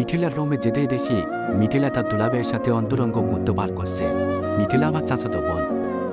মিথিলার রুমে যেতেই দেখি মিথিলা তার দুলাবের সাথে অন্তরঙ্গ মুহূর্ত পার করছে। মিথিলা আমার চাচাতো বোন।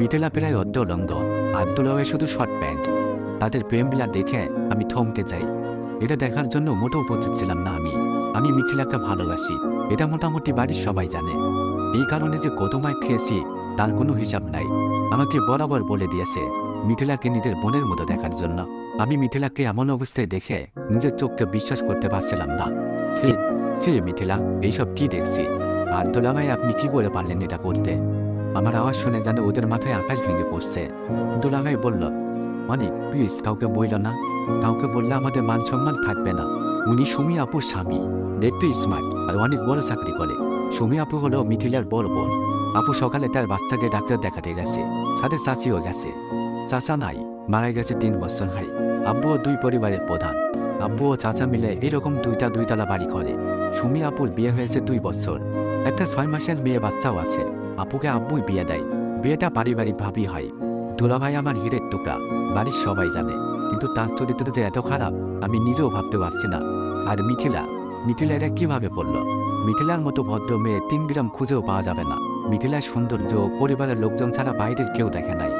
মিথিলা প্রায় অর্ধলঙ্গ, আর দুলাবে শুধু শর্ট প্যান্ট। তাদের প্রেমবিলা দেখে আমি থমকে যাই। এটা দেখার জন্য মোটেও প্রস্তুত ছিলাম না আমি। আমি মিথিলাকে ভালোবাসি। এটা মোটামুটি বাড়ির সবাই জানে। এই কারণে যে কত মাইক খেয়েছি, তার কোনো হিসাব নাই। আমাকে বরাবর বলে দিয়েছে মিথিলাকে নিজের বোনের মতো দেখার জন্য। আমি মিথিলাকে এমন অবস্থায় দেখে নিজের চোখকে বিশ্বাস করতে পারছিলাম না। ছি ছি মিথিলা, এইসব কি দেখছি? আর দোলাভাই আপনি কি করে পারলেন এটা করতে? আমার আওয়াজ শুনে যেন ওদের মাথায় আকাশ ভেঙে পড়ছে। দোলাভাই বলল অনেক প্লিজ কাউকে বইল না। কাউকে বললে আমাদের মান সম্মান থাকবে না। উনি সুমি আপুর স্বামী। দেখতে স্মার্ট আর অনেক বড় চাকরি করে। সুমি আপু হলো মিথিলার বড় বোন। আপু সকালে তার বাচ্চাকে ডাক্তার দেখাতে গেছে। সাথে চাচিও গেছে। চাচা নাই, মারা গেছে তিন বছর হয়। আব্বুও দুই পরিবারের প্রধান। আব্বু ও চাচা মিলে এরকম দুইটা দুইতলা বাড়ি করে। সুমি আপুর বিয়ে হয়েছে দুই বছর একটা ছয় মাসের মেয়ে বাচ্চাও আছে। আপুকে আব্বুই বিয়ে দেয়। বিয়েটা পারিবারিক ভাবি হয়। দুলাভাই আমার হীরের টুকরা। বাড়ির সবাই জানে। কিন্তু তার চরিত্র যে এত খারাপ, আমি নিজেও ভাবতে পারছি না। আর মিথিলা? মিথিলা এটা কীভাবে পড়ল মিথিলার মতো ভদ্র মেয়ে তিন গ্রাম খুঁজেও পাওয়া যাবে না। মিথিলার সৌন্দর্য, পরিবারের লোকজন ছাড়া বাইরের কেউ দেখে নাই।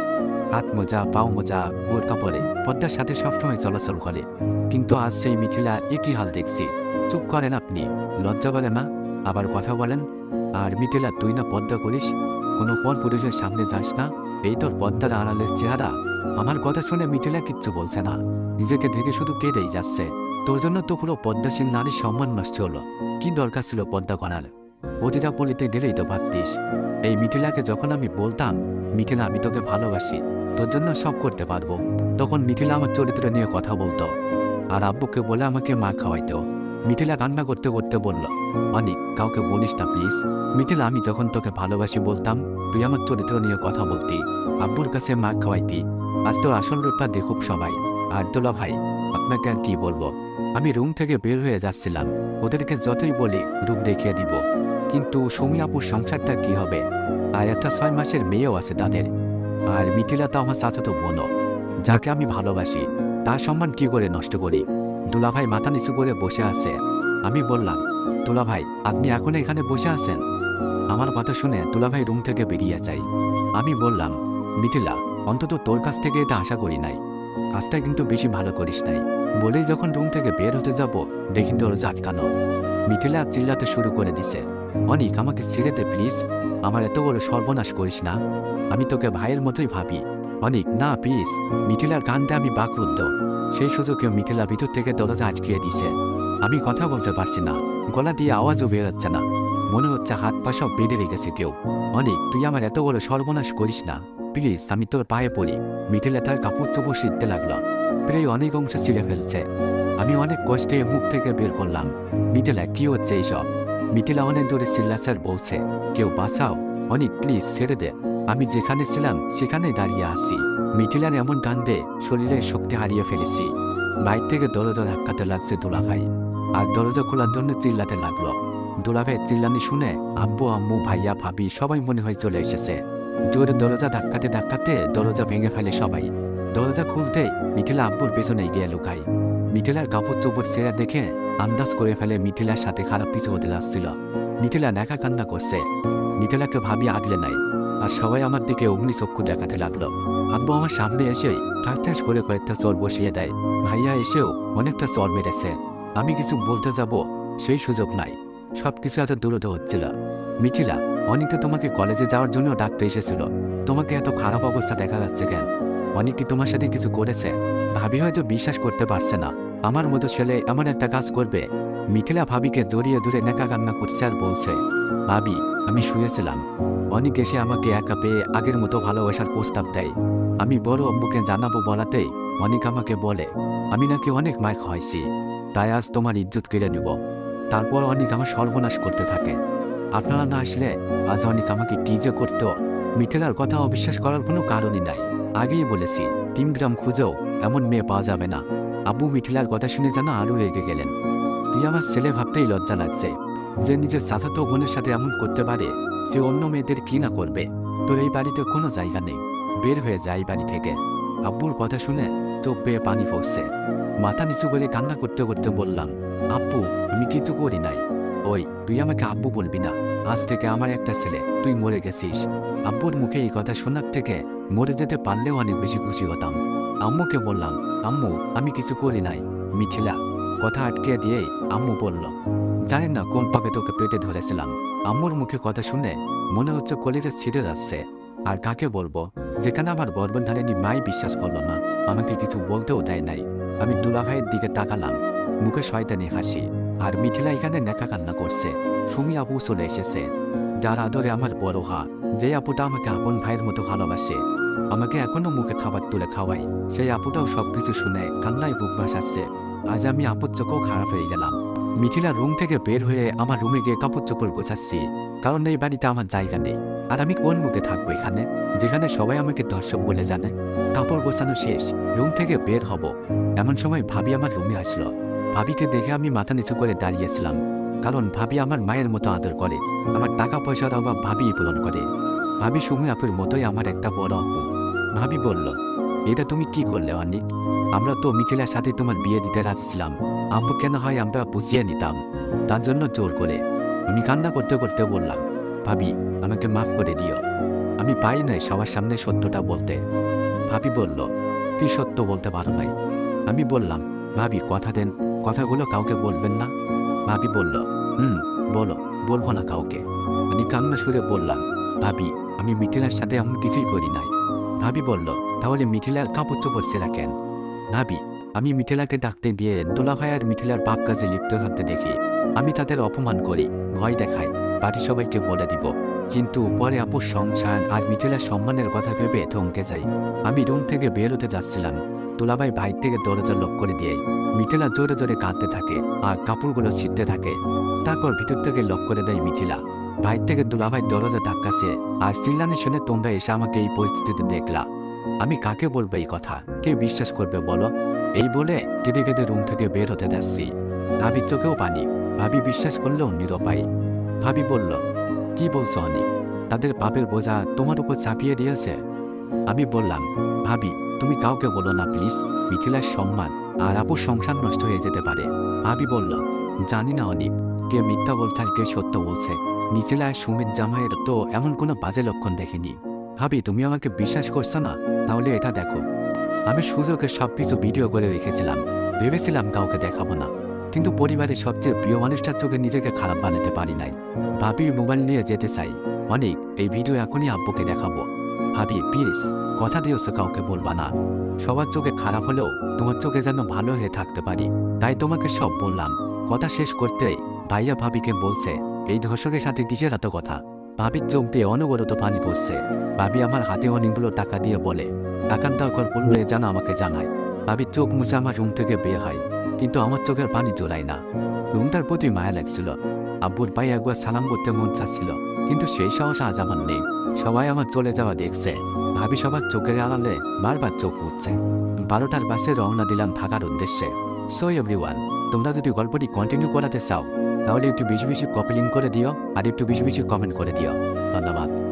হাত মোজা, পাও মোজা বোরকা পরে পদ্মার সাথে সবসময় চলাচল করে। কিন্তু আজ সেই মিথিলা একই হাল দেখছি। চুপ করেন আপনি। লজ্জা বলে না আবার কথা বলেন, আর মিথিলা, তুই না পদ্মা করিস? কোনো পর পুরুষের সামনে যাস না? এই তোর পদ্মার আড়ালের চেহারা। আমার কথা শুনে মিথিলা কিচ্ছু বলছে না। নিজেকে ঢেকে শুধু কেঁদেই যাচ্ছে। তোর জন্য তো পুরো পদ্মাসীন নারীর সম্মান নষ্ট হলো। কি দরকার ছিল পদ্মা করার? অতিথা পলিতে গেলেই তো পারতিস এই মিথিলাকে যখন আমি বলতাম, মিথিলা, আমি তোকে ভালোবাসি, তোর জন্য সব করতে পারব। তখন মিথিলা আমার চরিত্র নিয়ে কথা বলতো। আর আব্বুকে বলে আমাকে মা খাওয়াইতো। মিথিলা কান্না করতে করতে বলল, অনেক, কাউকে বলিস না, প্লিজ। মিথিলা, আমি যখন তোকে ভালোবাসি বলতাম, তুই আমার চরিত্র নিয়ে কথা বলতি, আব্বুর কাছে মা খাওয়াইতি। আজ তোর আসল রূপটা দেখুক সবাই। আর তোলা ভাই, আপনাকে আর কি বলব? আমি রুম থেকে বের হয়ে যাচ্ছিলাম। ওদেরকে যতই বলি রূপ দেখিয়ে দিব। কিন্তু সুমি আপুর সংসারটা কি হবে? আর একটা ছয় মাসের মেয়েও আছে তাদের। আর মিথিলা তো আমার চাচাতো বোনও। যাকে আমি ভালোবাসি, তার সম্মান কি করে নষ্ট করি? দুলাভাই মাথা নিচু করে বসে আছে। আমি বললাম, দুলাভাই, আপনি এখন এখানে বসে আছেন? আমার কথা শুনে দুলাভাই রুম থেকে বেরিয়ে যায়। আমি বললাম, মিথিলা, অন্তত তোর কাছ থেকে এটা আশা করি নাই। কাজটা কিন্তু বেশি ভালো করিস নাই। বলেই যখন রুম থেকে বের হতে যাব, দেখি তোর আটকানো মিথিলা চিল্লাতে শুরু করে দিছে, অনিক, আমাকে ছেড়ে দে, প্লিজ। আমার এত বড় সর্বনাশ করিস না। আমি তোকে ভাইয়ের মতোই ভাবি। অনিক, না, প্লিজ। মিথিলার কান্দে আমি বাকরুদ্ধ। সেই সুযোগে মিথিলা ভিতর থেকে দরজা আটকিয়ে দিছে। আমি কথা বলতে পারছি না। গলা দিয়ে আওয়াজও বেরোচ্ছে না। মনে হচ্ছে হাত পা সব বেঁধে রেখেছে কেউ। অনেক, তুই আমার এত বড় সর্বনাশ করিস না। প্লিজ, আমি তোর পায়ে পড়ি। মিথিলা তার কাপড় চোপড় শিখতে লাগল। প্রায় অনেক অংশ ছিঁড়ে ফেলছে। আমি অনেক কষ্টে মুখ থেকে বের করলাম। মিথিলা, কি হচ্ছে এইসব? মিথিলা অনেক দূরে চিল্লাচার বলছে, কেউ বাঁচাও। অনেক, প্লিজ, ছেড়ে দে। আমি যেখানে ছিলাম, সেখানেই দাঁড়িয়ে আছি। মিথিলার এমন কান্দে শরীরের শক্তি হারিয়ে ফেলেছি। বাইর থেকে দরজা ধাক্কাতে লাগছে দুলাভাই। আর দরজা খোলার জন্য চিল্লাতে লাগল। দুলাভাই চিল্লানি শুনে আব্বু, আম্মু, ভাইয়া, ভাবি সবাই মনে হয় চলে এসেছে। জোরে দরজা ধাক্কাতে ধাক্কাতে দরজা ভেঙে ফেলে সবাই। দরজা খুলতে মিথিলা আব্বুর পেছনে গিয়ে লুকাই মিথিলার কাপড় চোপড় ছেঁড়া দেখে আন্দাজ করে ফেলে মিথিলার সাথে খারাপ কিছু হতে লাগছিল। মিথিলা নেকা কান্না করছে। মিথিলাকে ভাবি আগলে নাই, আর সবাই আমার দিকে অগ্নিচক্ষু দেখাতে লাগল। আব্বু আমার সামনে এসেই ঠাস করে কয়েকটা চর বসিয়ে দেয়। ভাইয়া এসেও অনেকটা চর মেরেছে। আমি কিছু বলতে যাব, সেই সুযোগ নাই। সব কিছু এত দূরত হচ্ছিল। মিথিলা অনেকে তোমাকে কলেজে যাওয়ার জন্য ডাকতে এসেছিল। তোমাকে এত খারাপ অবস্থা দেখা যাচ্ছে কেন? অনেক কি তোমার সাথে কিছু করেছে? ভাবি হয়তো বিশ্বাস করতে পারছে না। আমার মতো ছেলে এমন একটা কাজ করবে? মিথিলা ভাবিকে জড়িয়ে দূরে নেকা কান্না করছে আর বলছে, ভাবি, আমি শুয়েছিলাম। অনেক এসে আমাকে একা পেয়ে আগের মতো ভালোবাসার প্রস্তাব দেয়। আমি বড় অব্বুকে জানাব বলাতেই অনেক আমাকে বলে, আমি নাকি অনেক মার খাওয়াইছি, তাই আজ তোমার ইজ্জত কেড়ে নেব। তারপর অনেক আমার সর্বনাশ করতে থাকে। আপনারা না আসলে আজ অনেক আমাকে কি যে করতো মিথিলার কথা অবিশ্বাস করার কোনো কারণই নাই। আগেই বলেছি, তিন গ্রাম খুঁজেও এমন মেয়ে পাওয়া যাবে না। আব্বু মিথিলার কথা শুনে যেন আরও রেগে গেলেন। তুই আমার ছেলে ভাবতেই লজ্জা লাগছে, যে নিজের চাচাতো বোনের সাথে এমন করতে পারে সে অন্য মেয়েদের কি না করবে। তোর এই বাড়িতে কোনো জায়গা নেই। বের হয়ে যায় বাড়ি থেকে। আব্বুর কথা শুনে চোখ পেয়ে পানি পড়ছে। মাথা নিচু করে কান্না করতে করতে বললাম, আব্বু, আমি কিছু করি নাই। ওই, তুই আমাকে আব্বু বলবি না। আজ থেকে আমার একটা ছেলে, তুই মরে গেছিস। আব্বুর মুখে এই কথা শোনার থেকে মরে যেতে পারলেও অনেক বেশি খুশি হতাম। আম্মুকে বললাম, আম্মু, আমি কিছু করি নাই। মিথিলা, কথা আটকে দিয়েই আম্মু বলল জানেন না কোন পাবে তোকে পেটে ধরেছিলাম। আম্মুর মুখে কথা শুনে মনে হচ্ছে কলিজে ছিঁড়ে যাচ্ছে। আর কাকে বলব? যেখানে আমার গর্ভধারিণী মাই বিশ্বাস করল না, আমাকে কিছু বলতেও দেয় নাই। আমি দুলাভাইয়ের দিকে তাকালাম, মুখে শয়তানি হাসি, আর মিথিলা এখানে নেকা কান্না করছে। সুমি আপু চলে এসেছে। যার আদরে আমার বড় হা, যে আপুটা আমাকে আপন ভাইয়ের মতো ভালোবাসে। আমাকে এখনও মুখে খাবার তুলে খাওয়াই সেই আপুটাও সবকিছু শুনে কান্নায় বুক ভাসাচ্ছে। আজ আমি আপুর চোখেও খারাপ হয়ে গেলাম। মিথিলা রুম থেকে বের হয়ে আমার রুমে গিয়ে কাপড় চোপড় গোছাচ্ছি, কারণ এই বাড়িতে আমার জায়গা নেই। আর আমি কোন মুখে থাকব এখানে? যেখানে সবাই আমাকে দর্শক বলে জানে। কাপড় গোছানো শেষ। রুম থেকে বের হব। এমন সময় ভাবি আমার রুমে আসলো। ভাবিকে দেখে আমি মাথা নিচু করে দাঁড়িয়েছিলাম। কারণ ভাবি আমার মায়ের মতো আদর করে। আমার টাকা পয়সার অভাব ভাবি পূরণ করে। ভাবি সুমি আপুর মতোই আমার একটা বড় অপু ভাবি বলল, এটা তুমি কি করলে, অনিক? আমরা তো মিথিলার সাথে তোমার বিয়ে দিতে রাজি ছিলাম। কেন হয় আমরা বুঝিয়ে নিতাম। তার জন্য জোর করে। আমি কান্না করতে করতে বললাম ভাবি, আমাকে মাফ করে দিও। আমি পাই নাই সবার সামনে সত্যটা বলতে। ভাবি বলল তুই সত্য বলতে পারো নাই? আমি বললাম, ভাবি, কথা দেন, কথাগুলো কাউকে বলবেন না? ভাবি বলল, হুম, বলো, বলব না কাউকে। আমি কান্না সুরে বললাম, ভাবি, আমি মিথিলার সাথে এমন কিছুই করি নাই। ভাবি বলল, তাহলে মিথিলার কাপড় চোপড় সেরা কেন? ভাবি, আমি মিথিলাকে ডাকতে দিয়ে দোলাভাই আর মিথিলার পাপ কাজে লিপ্ত থাকতে দেখি। আমি তাদের অপমান করি, ভয় দেখাই। বাড়ি সবাইকে বলে দিব। কিন্তু পরে আপুর সংসার আর মিথিলার সম্মানের কথা ভেবে থমকে যাই আমি রুম থেকে বের হতে যাচ্ছিলাম। তোলাবাই বাইর থেকে দরজা লক করে দিয়ে মিথিলা জোরে জোরে কাঁদতে থাকে আর কাপড়গুলো ছিঁড়তে থাকে। তারপর ভিতর থেকে লক করে দেয় মিথিলা। বাইর থেকে দুলাভাই দরজা ধাক্কাছে আর চিল্লানি শুনে তোমরা এসে আমাকে এই পরিস্থিতিতে দেখলা। আমি কাকে বলব এই কথা? কে বিশ্বাস করবে বলো? এই বলে কেঁদে কেঁদে রুম থেকে বের হতে যাচ্ছি। ভাবির চোখেও পানি। ভাবি বিশ্বাস করলেও নিরপায়। ভাবি বলল, কি বলছো অনি তাদের পাপের বোঝা তোমার উপর চাপিয়ে দিয়েছে? আমি বললাম, ভাবি, তুমি কাউকে বলো না প্লিজ। মিথিলার সম্মান আর আপুর সংসার নষ্ট হয়ে যেতে পারে। ভাবি বলল, জানি না অনিক, কে মিথ্যা বলছে আর কে সত্য বলছে। মিথিলা আর সুমিত জামাইয়ের তো এমন কোনো বাজে লক্ষণ দেখিনি। ভাবি, তুমি আমাকে বিশ্বাস করছ না? তাহলে এটা দেখো। আমি সুযোগে সবকিছু ভিডিও করে রেখেছিলাম। ভেবেছিলাম কাউকে দেখাবো না। কিন্তু পরিবারের সবচেয়ে প্রিয় মানুষটার চোখে নিজেকে খারাপ বানাতে পারি নাই। ভাবি মোবাইল নিয়ে যেতে চাই। অনেক, এই ভিডিও এখনই আব্বুকে দেখাবো। ভাবি প্লিজ কথা দিয়েছ কাউকে বলবা না। সবার চোখে খারাপ হলেও তোমার চোখে যেন ভালো হয়ে থাকতে পারি। তাই তোমাকে সব বললাম। কথা শেষ করতেই ভাইয়া ভাবিকে বলছে, এই ধর্ষকের সাথে কিসের এত কথা? ভাবির চোখ দিয়ে অনবরত পানি পড়ছে। ভাবি আমার হাতে অনেকগুলো টাকা দিয়ে বলে, টাকার দরকার পড়লে যেন আমাকে জানায়। ভাবির চোখ মুছে আমার রুম থেকে বের হয়। কিন্তু আমার চোখের পানি জোড়ায় না। রুমটার প্রতি মায়া লাগছিল। আব্বুর পায়ে একবার সালাম করতে মন চাচ্ছিল। কিন্তু সেই সাহস আজ আমার নেই। সবাই আমার চলে যাওয়া দেখছে। ভাবি সবার চোখের আড়ালে বারবার চোখ উঠছে বারোটার বাসে রওনা দিলাম থাকার উদ্দেশ্যে। সো এভরিওয়ান তোমরা যদি গল্পটি কন্টিনিউ করাতে চাও, তাহলে একটু বেশি বেশি কপি লিঙ্ক করে দিও আর একটু বেশি বেশি কমেন্ট করে দিও। ধন্যবাদ।